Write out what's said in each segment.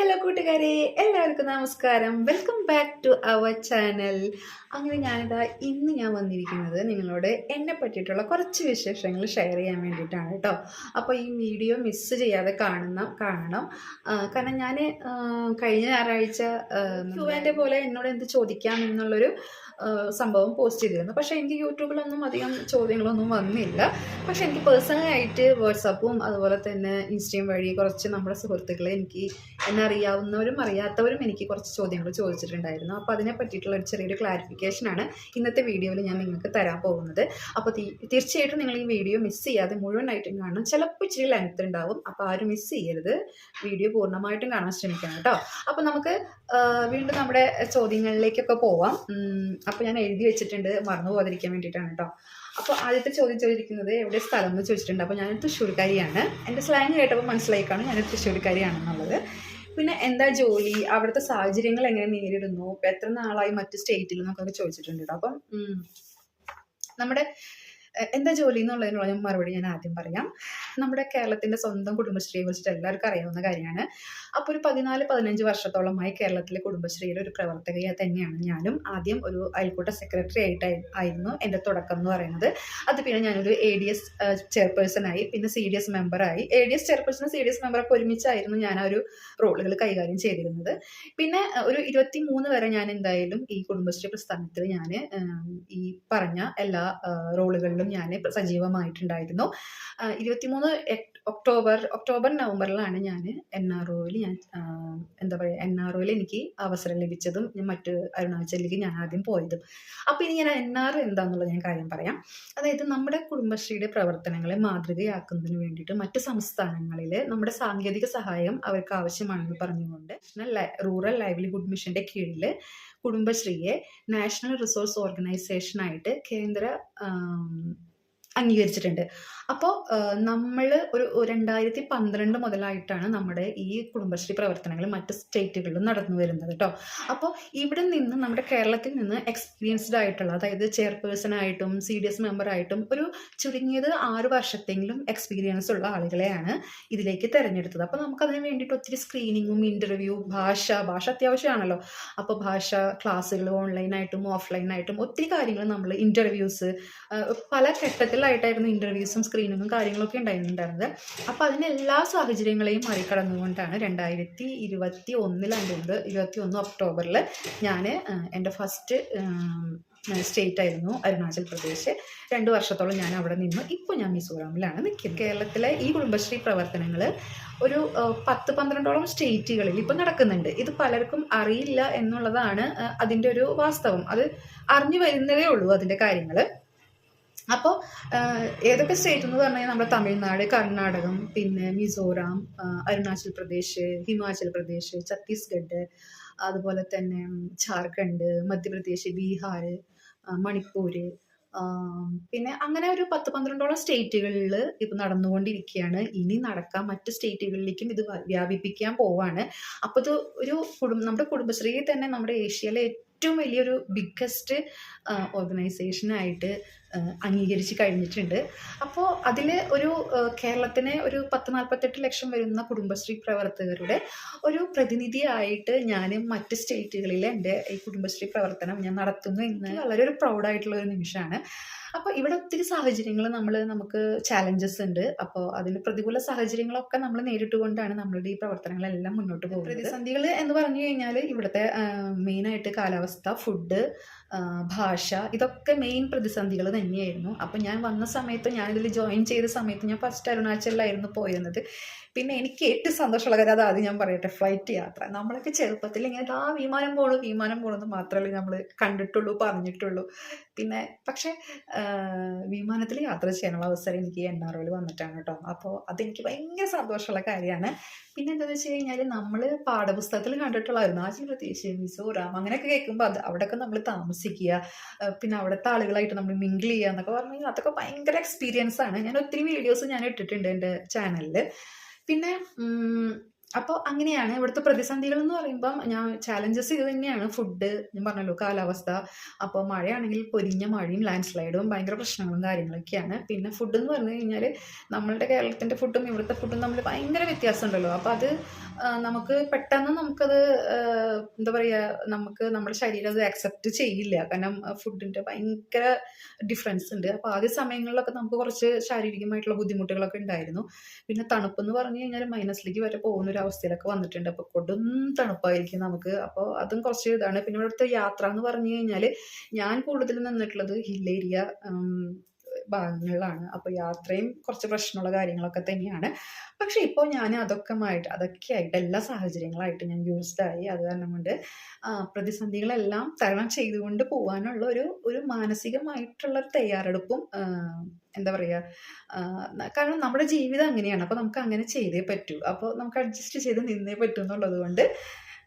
Hello കൂട്ടുകാരെ എല്ലാവർക്കും നമസ്കാരം. Welcome back to our channel അങ്ങനെ ഞാനിതാ ഇന്ന് ഞാൻ വന്നിരിക്കുന്നത് നിങ്ങളോട് എന്നെ പറ്റിയിട്ടുള്ള കുറച്ച് വിശേഷങ്ങൾ ഷെയർ ചെയ്യാൻ വേണ്ടിയിട്ടാണ് കേട്ടോ അപ്പോൾ ഈ വീഡിയോ മിസ് ചെയ്യാതെ കാണുന്ന കാണണം. കാരണം ഞാൻ കഴിഞ്ഞ ഞായറാഴ്ച ക്യൂവാന്റെ പോലെ എന്നോട് എന്ത് ചോദിക്കാം എന്നുള്ളൊരു സംഭവം പോസ്റ്റ് ചെയ്തിരുന്നു. പക്ഷേ എനിക്ക് യൂട്യൂബിലൊന്നും അധികം ചോദ്യങ്ങളൊന്നും വന്നില്ല. പക്ഷെ എനിക്ക് പേഴ്സണലായിട്ട് വാട്സാപ്പും അതുപോലെ തന്നെ ഇൻസ്റ്റയും വഴി കുറച്ച് നമ്മുടെ സുഹൃത്തുക്കളെ എനിക്ക് എന്നെ അറിയാവുന്നവരും അറിയാത്തവരും എനിക്ക് കുറച്ച് ചോദ്യങ്ങൾ ചോദിച്ചിട്ടുണ്ടായിരുന്നു. അപ്പോൾ അതിനെ പറ്റിയിട്ടുള്ള ഒരു ചെറിയൊരു ക്ലാരിഫിക്കേഷനാണ് ഇന്നത്തെ വീഡിയോയിൽ ഞാൻ നിങ്ങൾക്ക് തരാൻ പോകുന്നത്. അപ്പോൾ തീർച്ചയായിട്ടും നിങ്ങൾ ഈ വീഡിയോ മിസ് ചെയ്യാതെ മുഴുവനായിട്ടും കാണണം. ചിലപ്പോൾ ഇച്ചിരി ലെങ്ത് ഉണ്ടാവും. അപ്പോൾ ആരും മിസ് ചെയ്യരുത്. വീഡിയോ പൂർണമായിട്ടും കാണാൻ ശ്രമിക്കണം കേട്ടോ. അപ്പോൾ നമുക്ക് വീണ്ടും നമ്മുടെ ചോദ്യങ്ങളിലേക്കൊക്കെ പോവാം. അപ്പോൾ ഞാൻ എഴുതി വെച്ചിട്ടുണ്ട്. മറന്നു പോകാതിരിക്കാൻ വേണ്ടിയിട്ടാണ് കേട്ടോ. അപ്പോൾ ആദ്യത്തെ ചോദ്യം ചോദിച്ചിരിക്കുന്നത് എവിടെ സ്ഥലം എന്ന് ചോദിച്ചിട്ടുണ്ട്. അപ്പോൾ ഞാൻ തൃശ്ശൂർക്കാരിയാണ്. എന്റെ സ്ലാങ് കേട്ടപ്പോൾ മനസ്സിലായിക്കാണ് ഞാൻ തൃശ്ശൂർക്കാരിയാണെന്നുള്ളത്. പിന്നെ എന്താ ജോലി? അവിടുത്തെ സാഹചര്യങ്ങൾ എങ്ങനെ നേരിടുന്നു? എത്ര നാളായി മറ്റ് സ്റ്റേറ്റിൽ നിന്നൊക്കെ ചോദിച്ചിട്ടുണ്ട് കേട്ടോ അപ്പം നമ്മുടെ എന്താ ജോലി എന്നുള്ളതിനുള്ള ഞാൻ മറുപടി ഞാൻ ആദ്യം പറയാം. നമ്മുടെ കേരളത്തിന്റെ സ്വന്തം കുടുംബശ്രീയെ കുറിച്ചിട്ട് എല്ലാവർക്കും അറിയാവുന്ന കാര്യമാണ്. അപ്പോൾ ഒരു പതിനാല് പതിനഞ്ച് വർഷത്തോളമായി കേരളത്തിലെ കുടുംബശ്രീയിലെ ഒരു പ്രവർത്തകയെ തന്നെയാണ് ഞാനും. ആദ്യം ഒരു അയൽക്കൂട്ട സെക്രട്ടറി ആയിട്ട് ആയിരുന്നു എന്റെ തുടക്കം എന്ന് പറയുന്നത്. അത് പിന്നെ ഞാനൊരു എ ഡി എസ് ചെയർപേഴ്സണായി പിന്നെ സി ഡി എസ് മെമ്പറായി എ ഡി എസ് ചെയർപേഴ്സണും സി ഡി എസ് മെമ്പറൊക്കെ ഒരുമിച്ചായിരുന്നു ഞാൻ ആ ഒരു റോളുകൾ കൈകാര്യം ചെയ്തിരുന്നത്. പിന്നെ ഒരു ഇരുപത്തി മൂന്ന് വരെ ഞാൻ എന്തായാലും ഈ കുടുംബശ്രീ പ്രസ്ഥാനത്തിൽ ഞാൻ ഈ പറഞ്ഞ എല്ലാ അഹ്, റോളുകളിലും ഞാൻ സജീവമായിട്ടുണ്ടായിരുന്നു. ഇരുപത്തിമൂന്ന് ഒക്ടോബർ ഒക്ടോബർ നവംബറിലാണ് ഞാൻ എൻ ആർ ഒയിൽ ഞാൻ എന്താ പറയുക എൻ ആർ ഒയിൽ എനിക്ക് അവസരം ലഭിച്ചതും ഞാൻ മറ്റ് അരുണാചലിലേക്ക് ഞാൻ ആദ്യം പോയതും. അപ്പോൾ ഇനി ഞാൻ എൻ ആർ എന്താണെന്നുള്ളത് ഞാൻ കാര്യം പറയാം. അതായത് നമ്മുടെ കുടുംബശ്രീയുടെ പ്രവർത്തനങ്ങളെ മാതൃകയാക്കുന്നതിന് വേണ്ടിയിട്ട് മറ്റ് സംസ്ഥാനങ്ങളിൽ നമ്മുടെ സാങ്കേതിക സഹായം അവർക്ക് ആവശ്യമാണെന്ന് പറഞ്ഞുകൊണ്ട് റൂറൽ ലൈവ്ലിഹുഡ് മിഷന്റെ കീഴിൽ കുടുംബശ്രീയെ നാഷണൽ റിസോഴ്സ് ഓർഗനൈസേഷനായിട്ട് കേന്ദ്ര അംഗീകരിച്ചിട്ടുണ്ട്. അപ്പോൾ നമ്മൾ ഒരു രണ്ടായിരത്തി പന്ത്രണ്ട് മുതലായിട്ടാണ് നമ്മുടെ ഈ കുടുംബശ്രീ പ്രവർത്തനങ്ങൾ മറ്റ് സ്റ്റേറ്റുകളിലും നടന്നു വരുന്നത് കേട്ടോ അപ്പോൾ ഇവിടെ നിന്ന് നമ്മുടെ കേരളത്തിൽ നിന്ന് എക്സ്പീരിയൻസ്ഡ് ആയിട്ടുള്ള അതായത് ചെയർപേഴ്സൺ ആയിട്ടും സി ഡി എസ് മെമ്പറായിട്ടും ഒരു ചുരുങ്ങിയത് ആറ് വർഷത്തെങ്കിലും എക്സ്പീരിയൻസ് ഉള്ള ആളുകളെയാണ് ഇതിലേക്ക് തിരഞ്ഞെടുത്തത്. അപ്പോൾ നമുക്കതിന് വേണ്ടിയിട്ട് ഒത്തിരി സ്ക്രീനിങ്ങും ഇന്റർവ്യൂ ഭാഷ ഭാഷ അത്യാവശ്യമാണല്ലോ. അപ്പോൾ ഭാഷ ക്ലാസ്സുകൾ ഓൺലൈനായിട്ടും ഓഫ്ലൈനായിട്ടും ഒത്തിരി കാര്യങ്ങൾ നമ്മൾ ഇന്റർവ്യൂസ് പല ഘട്ടത്തിലായിട്ടായിരുന്നു ഇന്റർവ്യൂസും സ്ക്രീനിങ്ങും കാര്യങ്ങളൊക്കെ ഉണ്ടായിരുന്നുണ്ടായിരുന്നത്. അപ്പോൾ അതിന് എല്ലാ സാഹചര്യങ്ങളെയും മറികടന്നുകൊണ്ടാണ് രണ്ടായിരത്തി ഇരുപത്തി ഒന്നിലാണ്ട് ഇരുപത്തി ഒന്ന് ഒക്ടോബറിൽ ഞാൻ എന്റെ ഫസ്റ്റ് സ്റ്റേറ്റ് ആയിരുന്നു അരുണാചൽ പ്രദേശ്. രണ്ട് വർഷത്തോളം ഞാൻ അവിടെ നിന്ന്. ഇപ്പോൾ ഞാൻ മിസോറാമിലാണ് നിൽക്കുന്നത് കേരളത്തിലെ ഈ കുടുംബശ്രീ പ്രവർത്തനങ്ങൾ ഒരു പത്ത് പന്ത്രണ്ടോളം സ്റ്റേറ്റുകളിൽ ഇപ്പം നടക്കുന്നുണ്ട്. ഇത് പലർക്കും അറിയില്ല എന്നുള്ളതാണ് അതിന്റെ ഒരു വാസ്തവം. അത് അറിഞ്ഞു വരുന്നതേ ഉള്ളൂ അതിന്റെ കാര്യങ്ങൾ അപ്പോൾ ഏതൊക്കെ സ്റ്റേറ്റ് എന്ന് പറഞ്ഞാൽ നമ്മുടെ തമിഴ്നാട് കർണാടകം പിന്നെ മിസോറാം അരുണാചൽ പ്രദേശ് ഹിമാചൽ പ്രദേശ് ഛത്തീസ്ഗഡ് അതുപോലെ തന്നെ ജാർഖണ്ഡ് മധ്യപ്രദേശ് ബീഹാർ മണിപ്പൂർ പിന്നെ അങ്ങനെ ഒരു പത്ത് പന്ത്രണ്ടോളം സ്റ്റേറ്റുകളിൽ ഇപ്പം നടന്നുകൊണ്ടിരിക്കുകയാണ് ഇനി നടക്കാൻ മറ്റ് സ്റ്റേറ്റുകളിലേക്കും ഇത് വ്യാപിപ്പിക്കാൻ പോവാണ്. അപ്പോൾ ഇത് ഒരു കുടുംബ നമ്മുടെ കുടുംബശ്രീയിൽ തന്നെ നമ്മുടെ ഏഷ്യയിലെ ഏറ്റവും വലിയൊരു ബിഗ്ഗസ്റ്റ് ഓർഗനൈസേഷനായിട്ട് അംഗീകരിച്ച് കഴിഞ്ഞിട്ടുണ്ട്. അപ്പോൾ അതിൽ ഒരു കേരളത്തിന് ഒരു പത്ത് നാൽപ്പത്തെട്ട് ലക്ഷം വരുന്ന കുടുംബശ്രീ പ്രവർത്തകരുടെ ഒരു പ്രതിനിധിയായിട്ട് ഞാൻ മറ്റ് സ്റ്റേറ്റുകളിൽ എന്റെ ഈ കുടുംബശ്രീ പ്രവർത്തനം ഞാൻ നടത്തുന്നു എന്ന് വളരെ ഒരു പ്രൗഡായിട്ടുള്ള ഒരു നിമിഷമാണ്. അപ്പോൾ ഇവിടെ ഒത്തിരി സാഹചര്യങ്ങൾ നമ്മൾ നമുക്ക് ചാലഞ്ചസ് ഉണ്ട്. അപ്പോൾ അതിന് പ്രതികൂല സാഹചര്യങ്ങളൊക്കെ നമ്മൾ നേരിട്ടുകൊണ്ടാണ് നമ്മളുടെ ഈ പ്രവർത്തനങ്ങളെല്ലാം മുന്നോട്ട് പോകുന്നത്. പ്രതിസന്ധികൾ എന്ന് പറഞ്ഞു കഴിഞ്ഞാൽ ഇവിടുത്തെ മെയിനായിട്ട് കാലാവസ്ഥ ഫുഡ് ഭാഷ ഇതൊക്കെ മെയിൻ പ്രതിസന്ധികൾ തന്നെയായിരുന്നു. അപ്പം ഞാൻ വന്ന സമയത്ത് ഞാനിതിൽ ജോയിൻ ചെയ്ത സമയത്ത് ഞാൻ ഫസ്റ്റ് അരുണാചലിലായിരുന്നു പോയിരുന്നത്. പിന്നെ എനിക്ക് ഏറ്റവും സന്തോഷമുള്ള കാര്യം അത് ആദ്യം ഞാൻ പറയട്ടെ ഫ്ലൈറ്റ് യാത്ര. നമ്മളൊക്കെ ചെറുപ്പത്തിൽ ഇങ്ങനെ ആ വിമാനം പോണു വിമാനം പോകണമെന്ന് മാത്രമല്ലേ നമ്മൾ കണ്ടിട്ടുള്ളൂ പറഞ്ഞിട്ടുള്ളൂ. പിന്നെ പക്ഷേ വിമാനത്തിൽ യാത്ര ചെയ്യാനുള്ള അവസരം എനിക്ക് എൻ ആർ ഒയിൽ വന്നിട്ടാണ് കേട്ടോ. അപ്പോൾ അതെനിക്ക് ഭയങ്കര സന്തോഷമുള്ള കാര്യമാണ്. പിന്നെ എന്താണെന്ന് വെച്ച് കഴിഞ്ഞാൽ നമ്മൾ പാഠപുസ്തകത്തിൽ കണ്ടിട്ടുള്ള അരുണാചൽ പ്രദേശ് മിസോറാം അങ്ങനെയൊക്കെ കേൾക്കുമ്പോൾ അത് അവിടെയൊക്കെ നമ്മൾ താമസിക്കുക. പിന്നെ അവിടുത്തെ ആളുകളായിട്ട് നമ്മൾ മിങ്കിൾ ചെയ്യുക എന്നൊക്കെ പറഞ്ഞു അതൊക്കെ ഭയങ്കര എക്സ്പീരിയൻസ് ആണ്. ഞാൻ ഒത്തിരി വീഡിയോസ് ഞാൻ ഇട്ടിട്ടുണ്ട് എന്റെ ചാനലിൽ പിന്നെ അപ്പോൾ അങ്ങനെയാണ് ഇവിടുത്തെ പ്രതിസന്ധികൾ എന്ന് പറയുമ്പം ഞാൻ ചാലഞ്ചസ് ഇത് തന്നെയാണ്. ഫുഡ് ഞാൻ പറഞ്ഞല്ലോ കാലാവസ്ഥ അപ്പോൾ മഴയാണെങ്കിൽ പൊരിഞ്ഞ മഴയും ലാൻഡ് സ്ലൈഡും ഭയങ്കര പ്രശ്നങ്ങളും കാര്യങ്ങളൊക്കെയാണ്. പിന്നെ ഫുഡ് എന്ന് പറഞ്ഞു കഴിഞ്ഞാൽ നമ്മളുടെ കേരളത്തിന്റെ ഫുഡും ഇവിടുത്തെ ഫുഡും തമ്മിൽ ഭയങ്കര വ്യത്യാസം ഉണ്ടല്ലോ അപ്പോൾ അത് നമുക്ക് പെട്ടെന്ന് നമുക്കത് എന്താ പറയുക നമുക്ക് നമ്മുടെ ശരീരം അത് അക്സെപ്റ്റ് ചെയ്യില്ല. കാരണം ഫുഡിന്റെ ഭയങ്കര ഡിഫറൻസ് ഉണ്ട്. അപ്പോൾ ആദ്യ സമയങ്ങളിലൊക്കെ നമുക്ക് കുറച്ച് ശാരീരികമായിട്ടുള്ള ബുദ്ധിമുട്ടുകളൊക്കെ ഉണ്ടായിരുന്നു. പിന്നെ തണുപ്പെന്ന് പറഞ്ഞു കഴിഞ്ഞാൽ മൈനസിലേക്ക് വരെ പോകുന്ന അവസ്ഥയിലൊക്കെ വന്നിട്ടുണ്ട്. അപ്പോൾ കൊടും തണുപ്പായിരിക്കും നമുക്ക്. അപ്പോൾ അതും കുറച്ച് ഇതാണ്. പിന്നെ ഇവിടുത്തെ യാത്ര എന്ന് പറഞ്ഞു കഴിഞ്ഞാൽ ഞാൻ കൂടുതൽ നിന്നിട്ടുള്ളത് ഹിൽ ഏരിയ ഭാഗങ്ങളിലാണ്. അപ്പോൾ യാത്രയും കുറച്ച് പ്രശ്നമുള്ള കാര്യങ്ങളൊക്കെ തന്നെയാണ്. പക്ഷേ ഇപ്പോൾ ഞാൻ അതൊക്കെ ആയിട്ട് അതൊക്കെ ആയിട്ട് എല്ലാ സാഹചര്യങ്ങളായിട്ട് ഞാൻ യൂസ്ഡ് ആയി. അത് കാരണം കൊണ്ട് പ്രതിസന്ധികളെല്ലാം തരണം ചെയ്തുകൊണ്ട് പോകാനുള്ള ഒരു ഒരു മാനസികമായിട്ടുള്ള തയ്യാറെടുപ്പും എന്താ പറയുക കാരണം നമ്മുടെ ജീവിതം അങ്ങനെയാണ്. അപ്പോൾ നമുക്ക് അങ്ങനെ ചെയ്തേ പറ്റൂ. അപ്പോൾ നമുക്ക് അഡ്ജസ്റ്റ് ചെയ്ത് നിന്നേ പറ്റൂ എന്നുള്ളത് കൊണ്ട്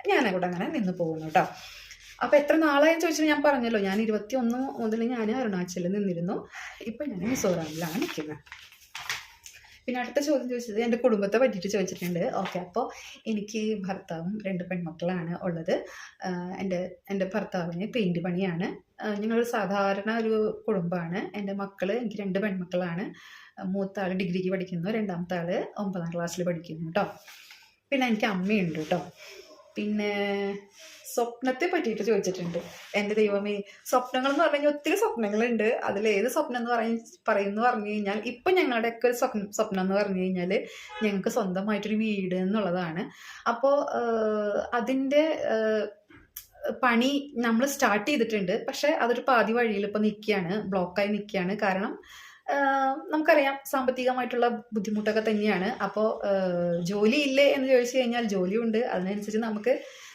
ഞാനവിടെ അങ്ങനെ നിന്ന് പോകുന്നു കേട്ടോ അപ്പോൾ എത്ര നാളായെന്ന് ചോദിച്ചാൽ ഞാൻ പറഞ്ഞല്ലോ. ഞാൻ ഇരുപത്തി ഒന്ന് മുതൽ ഞാൻ അരുണാചലിൽ നിന്നിരുന്നു. ഇപ്പം ഞാൻ മിസോറാമിലാണ് നിൽക്കുന്നത്. പിന്നെ അടുത്ത ചോദ്യം ചോദിച്ചത് എന്റെ കുടുംബത്തെ പറ്റിയിട്ട് ചോദിച്ചിട്ടുണ്ട്. ഓക്കെ അപ്പോൾ എനിക്ക് ഭർത്താവും രണ്ട് പെൺമക്കളാണ് ഉള്ളത്. എന്റെ എന്റെ ഭർത്താവിന് പെയിന്റ് പണിയാണ്. ഞങ്ങളൊരു സാധാരണ ഒരു കുടുംബമാണ്. എന്റെ മക്കൾ എനിക്ക് രണ്ട് പെൺമക്കളാണ്. മൂത്ത ആൾ ഡിഗ്രിക്ക് പഠിക്കുന്നു രണ്ടാമത്തെ ആൾ ഒമ്പതാം ക്ലാസ്സിൽ പഠിക്കുന്നു കേട്ടോ പിന്നെ എനിക്ക് അമ്മയുണ്ട് കേട്ടോ പിന്നെ സ്വപ്നത്തെ പറ്റിയിട്ട് ചോദിച്ചിട്ടുണ്ട്. എന്റെ ദൈവമേ സ്വപ്നങ്ങൾ എന്ന് പറഞ്ഞു ഒത്തിരി സ്വപ്നങ്ങളുണ്ട്. അതിൽ ഏത് സ്വപ്നം എന്ന് പറഞ്ഞ് പറയുന്നു പറഞ്ഞു കഴിഞ്ഞാൽ ഇപ്പം ഞങ്ങളുടെയൊക്കെ ഒരു സ്വപ്നം സ്വപ്നം എന്ന് പറഞ്ഞു കഴിഞ്ഞാൽ ഞങ്ങൾക്ക് സ്വന്തമായിട്ടൊരു വീട് എന്നുള്ളതാണ്. അപ്പോൾ അതിന്റെ പണി നമ്മൾ സ്റ്റാർട്ട് ചെയ്തിട്ടുണ്ട്. പക്ഷേ അതൊരു പാതി വഴിയിൽ ഇപ്പോൾ നിൽക്കുകയാണ്. ബ്ലോക്കായി നിൽക്കുകയാണ്. കാരണം നമുക്കറിയാം സാമ്പത്തികമായിട്ടുള്ള ബുദ്ധിമുട്ടൊക്കെ തന്നെയാണ്. അപ്പോൾ ജോലി ഇല്ലേ എന്ന് ചോദിച്ചു കഴിഞ്ഞാൽ ജോലിയുണ്ട്. അതിനനുസരിച്ച് നമുക്ക്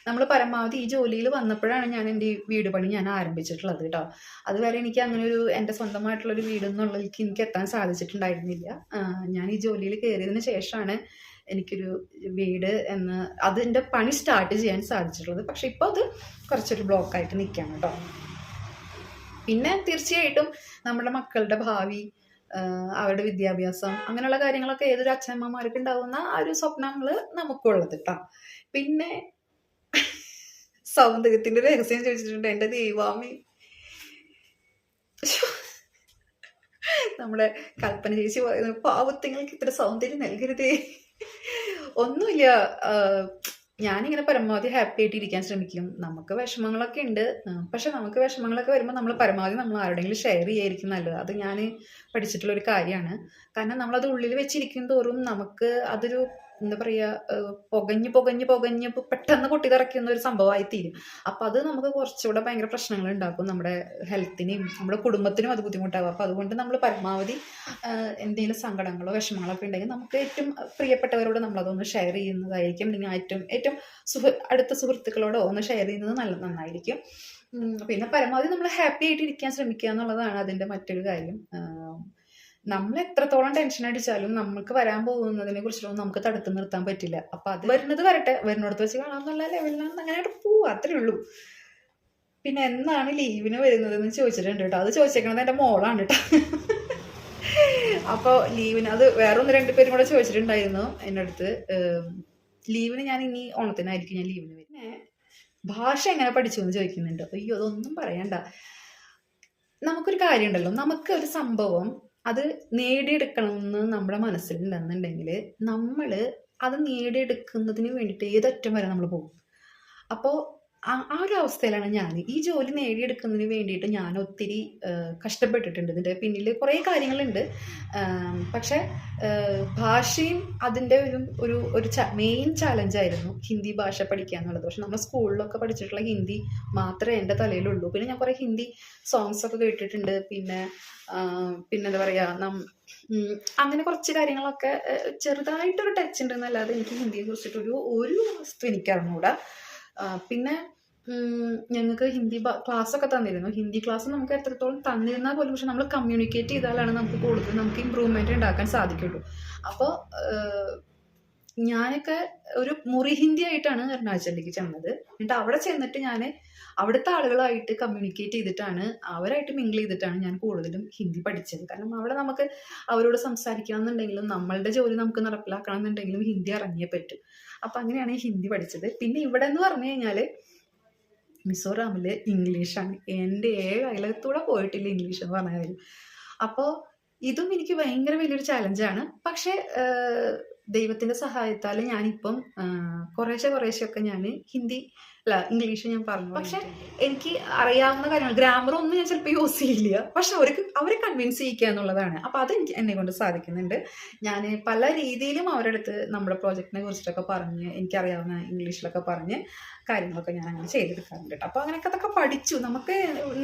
നമ്മൾ പരമാവധി ഈ ജോലിയിൽ വന്നപ്പോഴാണ് ഞാൻ എന്റെ ഈ വീട് പണി ഞാൻ ആരംഭിച്ചിട്ടുള്ളത് കേട്ടോ. അതുവരെ എനിക്ക് അങ്ങനെ ഒരു എന്റെ സ്വന്തമായിട്ടുള്ളൊരു വീട് എന്നുള്ളതിലേക്ക് എനിക്ക് എത്താൻ സാധിച്ചിട്ടുണ്ടായിരുന്നില്ല. ഞാൻ ഈ ജോലിയിൽ കയറിയതിന് ശേഷമാണ് എനിക്കൊരു വീട് എന്ന് അതിന്റെ പണി സ്റ്റാർട്ട് ചെയ്യാൻ സാധിച്ചിട്ടുള്ളത്. പക്ഷെ ഇപ്പോൾ അത് കുറച്ചൊരു ബ്ലോക്കായിട്ട് നിൽക്കുകയാണ് കേട്ടോ. പിന്നെ തീർച്ചയായിട്ടും നമ്മുടെ മക്കളുടെ ഭാവി അവരുടെ വിദ്യാഭ്യാസം അങ്ങനെയുള്ള കാര്യങ്ങളൊക്കെ ഏതൊരു അച്ഛനമ്മമാർക്ക് ഉണ്ടാവുന്ന ആ ഒരു സ്വപ്നങ്ങൾ നമുക്കുള്ളത് കേട്ടോ. പിന്നെ സൗന്ദര്യത്തിന്റെ രഹസ്യം ചോദിച്ചിട്ടുണ്ട്. എന്റെ ദൈവാമി. നമ്മുടെ കൽപ്പന ചേച്ചി പറയുന്നത് പാവത്തിങ്ങൾക്ക് ഇത്ര സൗന്ദര്യം നൽകരുതേ. ഒന്നുമില്ല. ഞാനിങ്ങനെ പരമാവധി ഹാപ്പി ആയിട്ട് ഇരിക്കാൻ ശ്രമിക്കും. നമുക്ക് വിഷമങ്ങളൊക്കെ ഉണ്ട്. പക്ഷെ നമുക്ക് വിഷമങ്ങളൊക്കെ വരുമ്പോൾ നമ്മൾ പരമാവധി നമ്മൾ ആരുടെങ്കിലും ഷെയർ ചെയ്യായിരിക്കും നല്ലത്. അത് ഞാൻ പഠിച്ചിട്ടുള്ള ഒരു കാര്യമാണ്. കാരണം നമ്മളത് ഉള്ളിൽ വെച്ചിരിക്കും തോറും നമുക്ക് അതൊരു എന്താ പറയുക പൊകഞ്ഞ് പുകഞ്ഞ് പുകഞ്ഞ് പെട്ടെന്ന് പൊട്ടിത്തിറക്കുന്ന ഒരു സംഭവമായി തീരും. അപ്പം അത് നമുക്ക് കുറച്ചുകൂടെ ഭയങ്കര പ്രശ്നങ്ങൾ ഉണ്ടാക്കും നമ്മുടെ ഹെൽത്തിനെയും നമ്മുടെ കുടുംബത്തിനും അത് ബുദ്ധിമുട്ടാകും അപ്പം അതുകൊണ്ട് നമ്മൾ പരമാവധി എന്തെങ്കിലും സങ്കടങ്ങളോ വിഷമങ്ങളോ ഒക്കെ ഉണ്ടെങ്കിൽ നമുക്ക് ഏറ്റവും പ്രിയപ്പെട്ടവരോട് നമ്മളതൊന്ന് ഷെയർ ചെയ്യുന്നതായിരിക്കും. അല്ലെങ്കിൽ ഏറ്റവും ഏറ്റവും സുഹൃ അടുത്ത സുഹൃത്തുക്കളോടോ ഒന്ന് ഷെയർ ചെയ്യുന്നത് നല്ല നന്നായിരിക്കും. പിന്നെ പരമാവധി നമ്മൾ ഹാപ്പി ആയിട്ട് ഇരിക്കാൻ ശ്രമിക്കുക എന്നുള്ളതാണ് അതിന്റെ മറ്റൊരു കാര്യം. നമ്മൾ എത്രത്തോളം ടെൻഷൻ അടിച്ചാലും നമുക്ക് വരാൻ പോകുന്നതിനെ കുറിച്ചിട്ടൊന്നും നമുക്ക് തടുത്തു നിർത്താൻ പറ്റില്ല. അപ്പൊ അത് വരുന്നത് വരട്ടെ. വരുന്നിടത്ത് വെച്ച് കാണാന്നുള്ള ലെവലിലാണ് അങ്ങനെ പോവുക അത്രേ ഉള്ളൂ. പിന്നെ എന്നാണ് ലീവിന് വരുന്നത് എന്ന് ചോദിച്ചിട്ടുണ്ട് കേട്ടോ. അത് ചോദിച്ചേക്കണത് എന്റെ മോളാണ് കേട്ടോ. അപ്പോൾ ലീവിന് അത് വേറെ ഒന്ന് രണ്ട് പേരും കൂടെ ചോദിച്ചിട്ടുണ്ടായിരുന്നു എന്റെ അടുത്ത് ലീവിന് ഞാൻ ഇനി ഓണത്തിനായിരിക്കും ഞാൻ ലീവിന് പിന്നെ ഭാഷ എങ്ങനെ പഠിച്ചു എന്ന് ചോദിക്കുന്നുണ്ട്. അയ്യോ അതൊന്നും പറയണ്ട. നമുക്കൊരു കാര്യമുണ്ടല്ലോ. നമുക്ക് ഒരു സംഭവം അത് നേടിയെടുക്കണമെന്ന് നമ്മുടെ മനസ്സിലുണ്ടെന്നുണ്ടെങ്കിൽ നമ്മൾ അത് നേടിയെടുക്കുന്നതിന് വേണ്ടിയിട്ട് ഏതറ്റം വരെ നമ്മൾ പോകും. അപ്പോൾ ആ ഒരു അവസ്ഥയിലാണ് ഞാൻ ഈ ജോലി നേടിയെടുക്കുന്നതിന് വേണ്ടിയിട്ട് ഞാൻ ഒത്തിരി കഷ്ടപ്പെട്ടിട്ടുണ്ട്. ഇതിന്റെ പിന്നിൽ കുറേ കാര്യങ്ങളുണ്ട്. പക്ഷേ ഭാഷയും അതിന്റെ ഒരു ഒരു ഒരു മെയിൻ ചാലഞ്ചായിരുന്നു ഹിന്ദി ഭാഷ പഠിക്കുക എന്നുള്ളത്. പക്ഷെ നമ്മൾ സ്കൂളിലൊക്കെ പഠിച്ചിട്ടുള്ള ഹിന്ദി മാത്രമേ എന്റെ തലയിലുള്ളൂ. പിന്നെ ഞാൻ കുറേ ഹിന്ദി സോങ്സ് ഒക്കെ കേട്ടിട്ടുണ്ട്. പിന്നെ പിന്നെന്താ പറയുക നം അങ്ങനെ കുറച്ച് കാര്യങ്ങളൊക്കെ ചെറുതായിട്ടൊരു ടച്ച് ഉണ്ടെന്നല്ലാതെ എനിക്ക് ഹിന്ദിയെ കുറിച്ചിട്ടൊരു ഒരു വസ്തു എനിക്ക് അറിഞ്ഞൂടാ ആ, പിന്നെ ഞങ്ങൾക്ക് ഹിന്ദി ക്ലാസ് ഒക്കെ തന്നിരുന്നു. ഹിന്ദി ക്ലാസ് നമുക്ക് എത്രത്തോളം തന്നിരുന്നാൽ പോലും പക്ഷെ നമ്മൾ കമ്മ്യൂണിക്കേറ്റ് ചെയ്താലാണ് നമുക്ക് കൂടുതൽ നമുക്ക് ഇമ്പ്രൂവ്മെന്റ് ഉണ്ടാക്കാൻ സാധിക്കുള്ളൂ. അപ്പോൾ ഞാനൊക്കെ ഒരു മുറി ഹിന്ദി ആയിട്ടാണ് അരുണാചലിലേക്ക് ചെന്നത്. എന്നിട്ട് അവിടെ ചെന്നിട്ട് ഞാൻ അവിടുത്തെ ആളുകളായിട്ട് കമ്മ്യൂണിക്കേറ്റ് ചെയ്തിട്ടാണ് അവരായിട്ട് മിങ്കിൾ ചെയ്തിട്ടാണ് ഞാൻ കൂടുതലും ഹിന്ദി പഠിച്ചത്. കാരണം അവിടെ നമുക്ക് അവരോട് സംസാരിക്കണം എന്നുണ്ടെങ്കിലും നമ്മളുടെ ജോലി നമുക്ക് നടപ്പിലാക്കണം എന്നുണ്ടെങ്കിലും ഹിന്ദി ഇറങ്ങിയേ പറ്റും. അപ്പം അങ്ങനെയാണ് ഹിന്ദി പഠിച്ചത്. പിന്നെ ഇവിടെ എന്ന് പറഞ്ഞു കഴിഞ്ഞാൽ മിസോറാമിൽ ഇംഗ്ലീഷാണ്. എന്റെ ഏഴ് അയലത്തൂടെ പോയിട്ടില്ല ഇംഗ്ലീഷ് എന്ന് പറഞ്ഞ കാര്യം അപ്പോൾ ഇതും എനിക്ക് ഭയങ്കര വലിയൊരു ചാലഞ്ചാണ് പക്ഷേ ദൈവത്തിന്റെ സഹായത്താൽ ഞാനിപ്പം കുറേശ്ശെ കുറേശ്ശെയൊക്കെ ഞാൻ ഹിന്ദി അല്ല ഇംഗ്ലീഷ് ഞാൻ പറഞ്ഞു പക്ഷെ എനിക്ക് അറിയാവുന്ന കാര്യങ്ങൾ ഗ്രാമർ ഒന്നും ഞാൻ ചിലപ്പോൾ യൂസ് ചെയ്യില്ല. പക്ഷെ അവർക്ക് അവരെ കൺവിൻസ് ചെയ്യിക്കുക എന്നുള്ളതാണ്. അപ്പോൾ അതെനിക്ക് എന്നെ കൊണ്ട് സാധിക്കുന്നുണ്ട്. ഞാൻ പല രീതിയിലും അവരുടെ അടുത്ത് നമ്മുടെ പ്രോജക്റ്റിനെ കുറിച്ചിട്ടൊക്കെ പറഞ്ഞ് എനിക്കറിയാവുന്ന ഇംഗ്ലീഷിലൊക്കെ പറഞ്ഞ് കാര്യങ്ങളൊക്കെ ഞാൻ അങ്ങനെ ചെയ്തെടുക്കാറുണ്ട് കേട്ടോ അപ്പോൾ അങ്ങനെയൊക്കെ അതൊക്കെ പഠിച്ചു. നമുക്ക്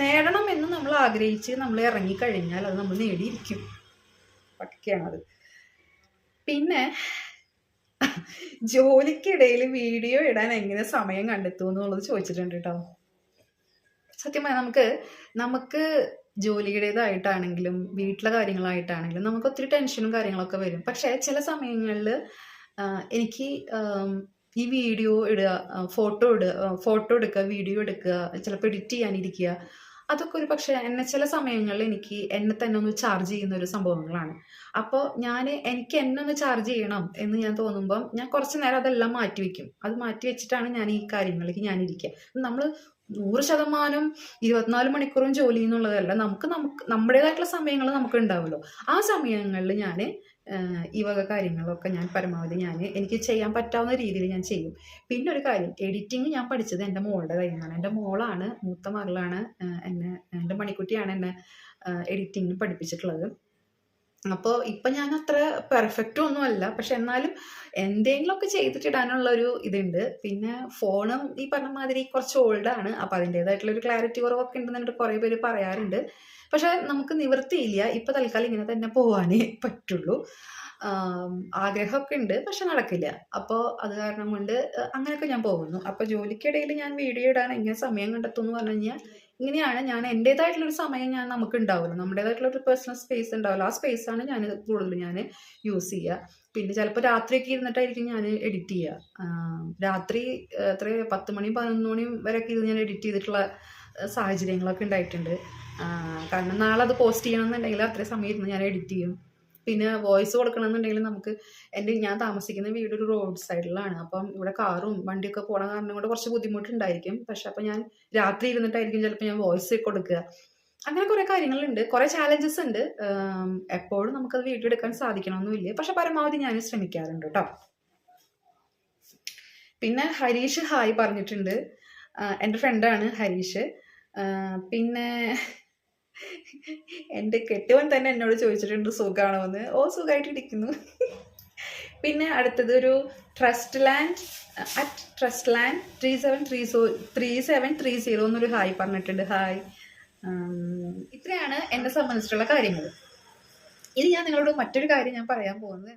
നേടണം എന്ന് നമ്മൾ ആഗ്രഹിച്ച് നമ്മൾ ഇറങ്ങിക്കഴിഞ്ഞാൽ അത് നമ്മൾ നേടിയിരിക്കും. പക്കയാണത് പിന്നെ ജോലിക്കിടയിൽ വീഡിയോ ഇടാൻ എങ്ങനെ സമയം കണ്ടെത്തും എന്നുള്ളത് ചോദിച്ചിട്ടുണ്ട് കേട്ടോ. സത്യമായി നമുക്ക് നമുക്ക് ജോലിയുടേതായിട്ടാണെങ്കിലും വീട്ടിലെ കാര്യങ്ങളായിട്ടാണെങ്കിലും നമുക്ക് ഒത്തിരി ടെൻഷനും കാര്യങ്ങളൊക്കെ വരും. പക്ഷേ ചില സമയങ്ങളിൽ എനിക്ക് ഈ വീഡിയോ ഇടുക ഫോട്ടോ ഇടുക ഫോട്ടോ എടുക്കുക വീഡിയോ എടുക്കുക ചിലപ്പോൾ എഡിറ്റ് ചെയ്യാനിരിക്കുക അതൊക്കെ ഒരു പക്ഷേ എന്നെ ചില സമയങ്ങളിൽ എനിക്ക് എന്നെ തന്നെ ഒന്ന് ചാർജ് ചെയ്യുന്ന ഒരു സംഭവങ്ങളാണ്. അപ്പോൾ ഞാൻ എനിക്ക് എന്നെ ഒന്ന് ചാർജ് ചെയ്യണം എന്ന് ഞാൻ തോന്നുമ്പം ഞാൻ കുറച്ച് നേരം അതെല്ലാം മാറ്റി വെക്കും. അത് മാറ്റി വെച്ചിട്ടാണ് ഞാൻ ഈ കാര്യങ്ങളിലേക്ക് ഞാൻ ഇരിക്കുക നമ്മൾ നൂറ് ശതമാനം ഇരുപത്തിനാല് മണിക്കൂറും ജോലി എന്നുള്ളതല്ല നമുക്ക് നമുക്ക് നമ്മുടേതായിട്ടുള്ള സമയങ്ങൾ നമുക്ക് ഉണ്ടാവുമല്ലോ. ആ സമയങ്ങളിൽ ഞാൻ ഈ വക കാര്യങ്ങളൊക്കെ ഞാൻ പരമാവധി ഞാൻ എനിക്ക് ചെയ്യാൻ പറ്റാവുന്ന രീതിയിൽ ഞാൻ ചെയ്യും. പിന്നെ ഒരു കാര്യം എഡിറ്റിംഗ് ഞാൻ പഠിച്ചത് എന്റെ മോളുടെ കയ്യിൽ നിന്നാണ് എന്റെ മോളാണ് മൂത്ത മകളാണ് എന്നെ എന്റെ മണിക്കുട്ടിയാണ് എന്നെ എഡിറ്റിംഗ് പഠിപ്പിച്ചിട്ടുള്ളത്. അപ്പോൾ ഇപ്പം ഞാൻ അത്ര പെർഫെക്റ്റ് ഒന്നുമല്ല പക്ഷെ എന്നാലും എന്തെങ്കിലുമൊക്കെ ചെയ്തിട്ടിടാനുള്ള ഒരു ഇതുണ്ട്. പിന്നെ ഫോണും ഈ പറഞ്ഞ മാതിരി കുറച്ച് ഓൾഡാണ് അപ്പോൾ അതിന്റേതായിട്ടുള്ള ഒരു ക്ലാരിറ്റി കുറവൊക്കെ ഉണ്ടെന്ന് എന്നിട്ട് കുറേ പേര് പറയാറുണ്ട്. പക്ഷെ നമുക്ക് നിവൃത്തിയില്ല. ഇപ്പം തൽക്കാലം ഇങ്ങനെ തന്നെ പോകാനേ പറ്റുള്ളൂ. ആഗ്രഹമൊക്കെ ഉണ്ട് പക്ഷെ നടക്കില്ല. അപ്പോൾ അത് കാരണം കൊണ്ട് അങ്ങനെയൊക്കെ ഞാൻ പോകുന്നു. അപ്പോൾ ജോലിക്കിടയിൽ ഞാൻ വീഡിയോ ഇടാൻ എങ്ങനെ സമയം കണ്ടെത്തും എന്ന് പറഞ്ഞു കഴിഞ്ഞാൽ ഇങ്ങനെയാണ് ഞാൻ എന്റേതായിട്ടുള്ളൊരു സമയം ഞാൻ നമുക്ക് ഉണ്ടാവുമല്ലോ നമ്മുടേതായിട്ടുള്ള ഒരു പേഴ്സണൽ സ്പേസ് ഉണ്ടാവുമല്ലോ ആ സ്പേസാണ് ഞാൻ കൂടുതൽ ഞാൻ യൂസ് ചെയ്യുക. പിന്നെ ചിലപ്പോൾ രാത്രിയൊക്കെ ഇരുന്നിട്ടായിരിക്കും ഞാൻ എഡിറ്റ് ചെയ്യുക. രാത്രി എത്ര പത്ത് മണി പതിനൊന്ന് മണി വരെയൊക്കെ ഇത് ഞാൻ എഡിറ്റ് ചെയ്തിട്ടുള്ള സാഹചര്യങ്ങളൊക്കെ ഉണ്ടായിട്ടുണ്ട്. കാരണം നാളെ അത് പോസ്റ്റ് ചെയ്യണമെന്നുണ്ടെങ്കിൽ അത്രയും സമയം ഇരുന്ന് ഞാൻ എഡിറ്റ് ചെയ്യും. പിന്നെ വോയിസ് കൊടുക്കണമെന്നുണ്ടെങ്കിൽ നമുക്ക് എന്റെ ഞാൻ താമസിക്കുന്ന വീട് ഒരു റോഡ് സൈഡിലാണ് അപ്പം ഇവിടെ കാറും വണ്ടിയൊക്കെ പോണ കാരണം കൊണ്ട് കുറച്ച് ബുദ്ധിമുട്ടുണ്ടായിരിക്കും. പക്ഷെ അപ്പം ഞാൻ രാത്രി ഇരുന്നിട്ടായിരിക്കും ചിലപ്പോൾ ഞാൻ വോയിസ് കൊടുക്കുക. അങ്ങനെ കുറേ കാര്യങ്ങളുണ്ട്. കുറേ ചാലഞ്ചസ് ഉണ്ട്. എപ്പോഴും നമുക്കത് വീഡിയോ എടുക്കാൻ സാധിക്കണമെന്നില്ല. പക്ഷെ പരമാവധി ഞാൻ ശ്രമിക്കാറുണ്ട് കേട്ടോ. പിന്നെ ഹരീഷ് ഹായ് പറഞ്ഞിട്ടുണ്ട്. എന്റെ ഫ്രണ്ടാണ് ഹരീഷ്. പിന്നെ എന്റെ കെട്ടവൻ തന്നെ എന്നോട് ചോദിച്ചിട്ടുണ്ട് സുഖമാണോ എന്ന് ഓ സുഖമായിട്ടിരിക്കുന്നു പിന്നെ അടുത്തത് ഒരു trust land at trust land three seven three so three seven three zero എന്നൊരു ഹായ് പറഞ്ഞിട്ടുണ്ട്. ഹായ് ഇത്രയാണ് എന്നെ സംബന്ധിച്ചിട്ടുള്ള കാര്യങ്ങൾ. ഇനി ഞാൻ നിങ്ങളോട് മറ്റൊരു കാര്യം ഞാൻ പറയാൻ പോകുന്നത്